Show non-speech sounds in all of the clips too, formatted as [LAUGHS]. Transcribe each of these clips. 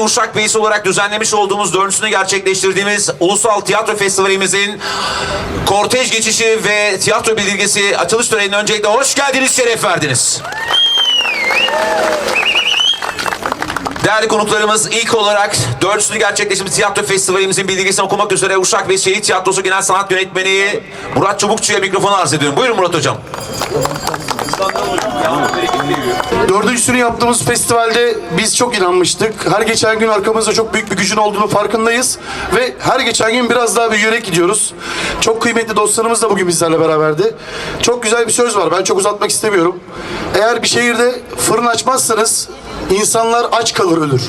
Öncelikle Uşak Beysi olarak düzenlemiş olduğumuz dördüncüsünü gerçekleştirdiğimiz Ulusal Tiyatro Festivalimizin kortej geçişi ve tiyatro bildirgesi açılış törenine öncelikle hoş geldiniz, şeref verdiniz. Değerli konuklarımız ilk olarak dördüncüsünü gerçekleştirdiğimiz tiyatro festivalimizin bildirgesini okumak üzere Uşak ve Şehit Tiyatrosu Genel Sanat Yönetmeni Murat Çubukçu'ya mikrofonu arz ediyorum. Buyurun Murat Hocam. Dördüncüsünü yaptığımız festivalde biz çok inanmıştık. Her geçen gün arkamızda çok büyük bir gücün olduğunu farkındayız. Ve her geçen gün biraz daha büyüyerek gidiyoruz. Çok kıymetli dostlarımız da bugün bizlerle beraberdi. Çok güzel bir söz var. Ben çok uzatmak istemiyorum. Eğer bir şehirde fırın açmazsanız insanlar aç kalır ölür.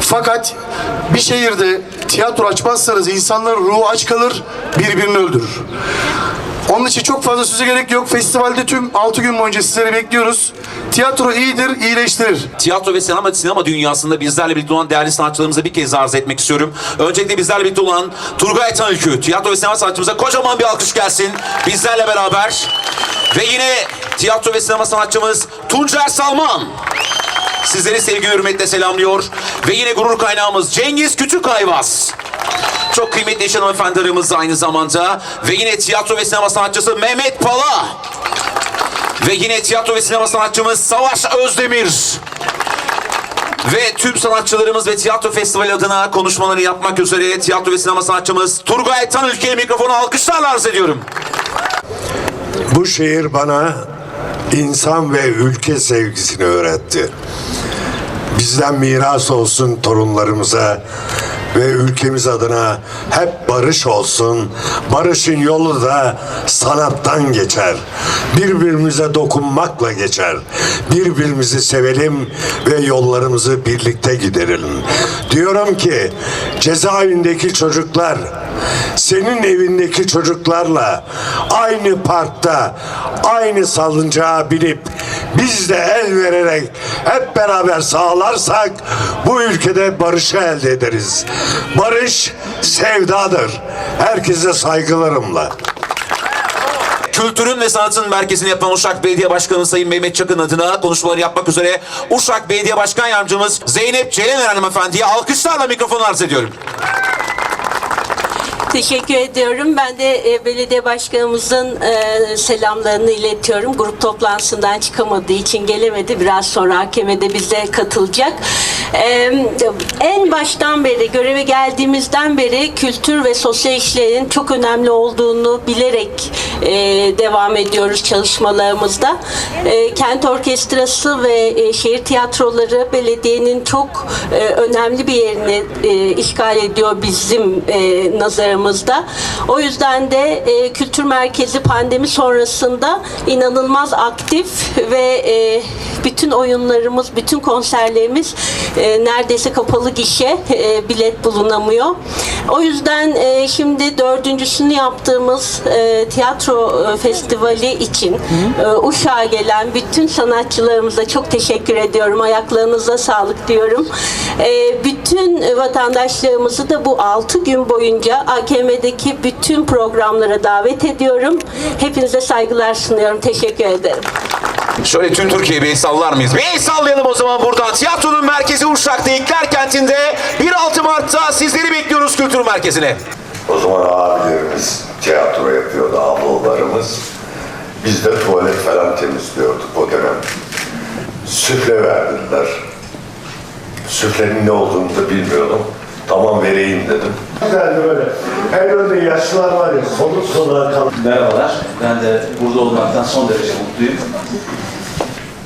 Fakat bir şehirde tiyatro açmazsanız insanların ruhu aç kalır, birbirini öldürür. Onun için çok fazla söze gerek yok. Festivalde tüm 6 gün boyunca sizleri bekliyoruz. Tiyatro iyidir, iyileştirir. Tiyatro ve sinema, sinema dünyasında bizlerle birlikte olan değerli sanatçılarımıza bir kez arz etmek istiyorum. Öncelikle bizlerle birlikte olan Turgay Tanükü, tiyatro ve sinema sanatçımıza kocaman bir alkış gelsin. Bizlerle beraber. Ve yine tiyatro ve sinema sanatçımız Tuncer Salman. Sizleri sevgi hürmetle selamlıyor. Ve yine gurur kaynağımız Cengiz Küçükayvaz. Çok kıymetli eş hanımefendilerimiz aynı zamanda. Ve yine tiyatro ve sinema sanatçısı Mehmet Pala. Ve yine tiyatro ve sinema sanatçımız Savaş Özdemir. Ve tüm sanatçılarımız ve tiyatro festivali adına konuşmaları yapmak üzere tiyatro ve sinema sanatçımız Turgay Tanülke'ye mikrofonu alkışlarla arz ediyorum. Bu şehir bana insan ve ülke sevgisini öğretti. Bizden miras olsun torunlarımıza ve ülkemiz adına hep barış olsun. Barışın yolu da sanattan geçer. Birbirimize dokunmakla geçer. Birbirimizi sevelim ve yollarımızı birlikte giderelim. Diyorum ki cezaevindeki çocuklar senin evindeki çocuklarla aynı parkta aynı salıncağa binip biz de el vererek hep beraber sağlarsak bu ülkede barışı elde ederiz. Barış sevdadır. Herkese saygılarımla. Kültürün ve sanatın merkezini yapan Uşak Belediye Başkanı Sayın Mehmet Çakın adına konuşmaları yapmak üzere Uşak Belediye Başkan Yardımcımız Zeynep Celener Hanımefendi'ye alkışlarla mikrofonu arz ediyorum. Teşekkür ediyorum. Ben de e, belediye başkanımızın e, selamlarını iletiyorum. Grup toplantısından çıkamadığı için gelemedi. Biraz sonra hakemede bize katılacak. E, en baştan beri, göreve geldiğimizden beri kültür ve sosyal işlerin çok önemli olduğunu bilerek e, devam ediyoruz çalışmalarımızda. E, kent orkestrası ve e, şehir tiyatroları belediyenin çok e, önemli bir yerini e, işgal ediyor bizim e, nazarımızda. O yüzden de e, kültür merkezi pandemi sonrasında inanılmaz aktif ve e, bütün oyunlarımız, bütün konserlerimiz e, neredeyse kapalı gişe e, bilet bulunamıyor. O yüzden e, şimdi dördüncüsünü yaptığımız e, tiyatro e, festivali için e, Uşak'a gelen bütün sanatçılarımıza çok teşekkür ediyorum. Ayaklarınıza sağlık diyorum. E, bütün vatandaşlarımızı da bu 6 gün boyunca AKM'deki bütün programlara davet ediyorum. Hepinize saygılar sunuyorum. Teşekkür ederim. Şöyle tüm Türkiye'ye bir el sallar mıyız? Bir el sallayalım o zaman buradan. Tiyatronun merkezi Uşak'ta İlkler Kenti'nde 1-6 Mart'ta sizleri bekliyoruz kültür merkezine. O zaman abilerimiz tiyatro yapıyordu, ablalarımız. Biz de tuvalet falan temizliyorduk o dönem. Süfle verdiler. Süflenin ne olduğunu da bilmiyordum. Tamam vereyim dedim. Güzeldi böyle. En önde yaşlılar var ya, soluk soluğa kalan. Merhabalar. Ben de burada olmaktan son derece mutluyum.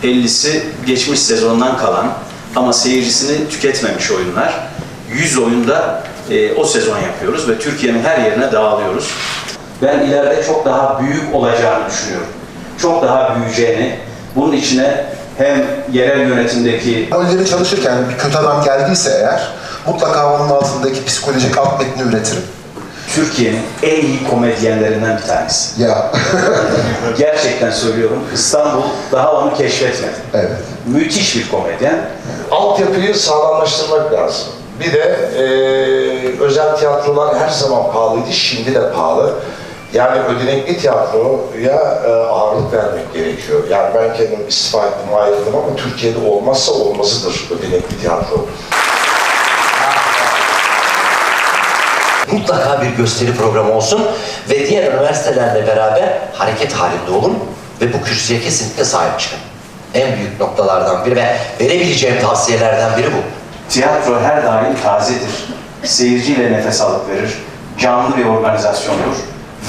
50'si geçmiş sezondan kalan ama seyircisini tüketmemiş oyunlar. 100 oyunda e, o sezon yapıyoruz ve Türkiye'nin her yerine dağılıyoruz. Ben ileride çok daha büyük olacağını düşünüyorum. çok daha büyüyeceğini, bunun içine hem yerel yönetimdeki Rolleri çalışırken bir kötü adam geldiyse eğer mutlaka onun altındaki psikolojik alt metni üretirim. Türkiye'nin en iyi komedyenlerinden bir tanesi. Ya [LAUGHS] Gerçekten söylüyorum. İstanbul daha onu keşfetmedi. evet. Müthiş bir komedyen. Altyapıyı sağlamlaştırmak lazım. Bir de eee, özel tiyatrolar her zaman pahalıydı, şimdi de pahalı. Yani ödenekli tiyatroya e, ağırlık vermek gerekiyor. Yani ben kendim istifa ettim, ayrıldım ama Türkiye'de olmazsa olmazıdır ödenekli tiyatro. Mutlaka bir gösteri programı olsun ve diğer üniversitelerle beraber hareket halinde olun ve bu kürsüye kesinlikle sahip çıkın. En büyük noktalardan biri ve verebileceğim tavsiyelerden biri bu. Tiyatro her daim tazedir. Seyirciyle nefes alıp verir. Canlı bir organizasyondur.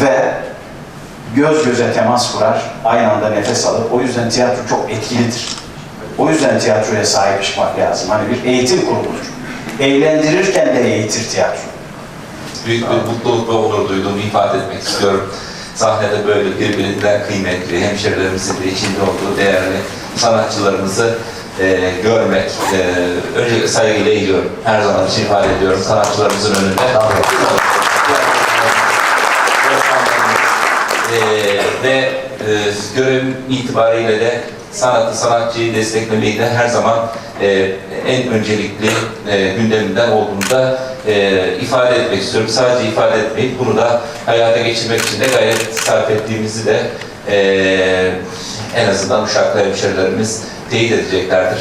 Ve göz göze temas kurar. Aynı anda nefes alır. O yüzden tiyatro çok etkilidir. O yüzden tiyatroya sahip çıkmak lazım. Hani bir eğitim kurumudur. Eğlendirirken de eğitir tiyatro. Büyük bir mutluluk ve onur duyduğumu ifade etmek istiyorum. Sahnede böyle birbirinden kıymetli, hemşerilerimizin de içinde olduğu değerli sanatçılarımızı e, görmek, e, önce saygıyla eğiliyorum. Her zaman için ifade ediyorum sanatçılarımızın önünde. E, ve e, görevim itibariyle de sanatı, sanatçıyı desteklemeyi de her zaman e, en öncelikli e, gündemimden olduğunu da e, ifade etmek istiyorum. Sadece ifade etmeyip bunu da hayata geçirmek için de gayret sarf ettiğimizi de e, en azından Uşaklı hemşerilerimiz teyit edeceklerdir.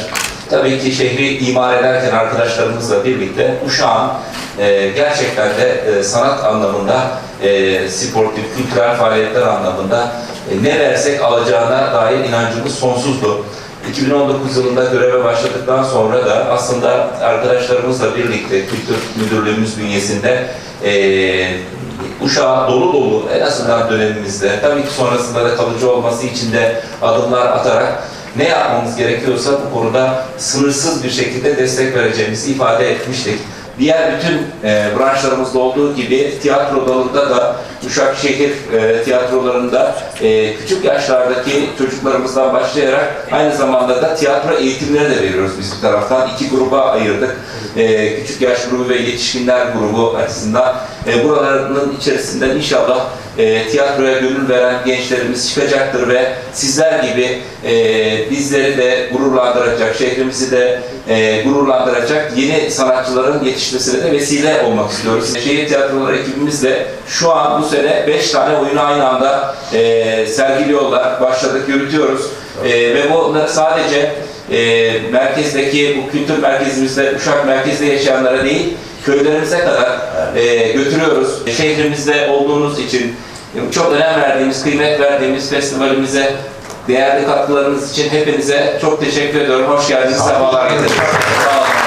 Tabii ki şehri imar ederken arkadaşlarımızla birlikte Uşak'ın e, gerçekten de e, sanat anlamında, e, sportif, kültürel faaliyetler anlamında e, ne versek alacağına dair inancımız sonsuzdu. 2019 yılında göreve başladıktan sonra da aslında arkadaşlarımızla birlikte Kültür Müdürlüğümüz bünyesinde e, Uşağı dolu dolu en azından dönemimizde tabii ki sonrasında da kalıcı olması için de adımlar atarak ne yapmamız gerekiyorsa bu konuda sınırsız bir şekilde destek vereceğimizi ifade etmiştik. Diğer bütün e, branşlarımızda olduğu gibi tiyatro dalında da Uşakşehir e, tiyatrolarında e, küçük yaşlardaki çocuklarımızdan başlayarak aynı zamanda da tiyatro eğitimleri de veriyoruz biz bir taraftan. iki gruba ayırdık. E, küçük yaş grubu ve yetişkinler grubu açısından. E, buraların içerisinden inşallah e, tiyatroya gönül veren gençlerimiz çıkacaktır ve sizler gibi e, bizleri de gururlandıracak, şehrimizi de e, gururlandıracak yeni sanatçıların yetişmesine de vesile olmak istiyoruz. Şehir tiyatroları ekibimizle şu an bu sene 5 tane oyunu aynı anda e, sergiliyorlar. Başladık, yürütüyoruz. E, ve bu sadece e, merkezdeki bu kültür merkezimizde, Uşak merkezde yaşayanlara değil, köylerimize kadar e, götürüyoruz. Şehrimizde olduğunuz için çok önem verdiğimiz, kıymet verdiğimiz festivalimize değerli katkılarınız için hepinize çok teşekkür ediyorum. Hoş geldiniz, sefalar getirdiniz. Sağ olun.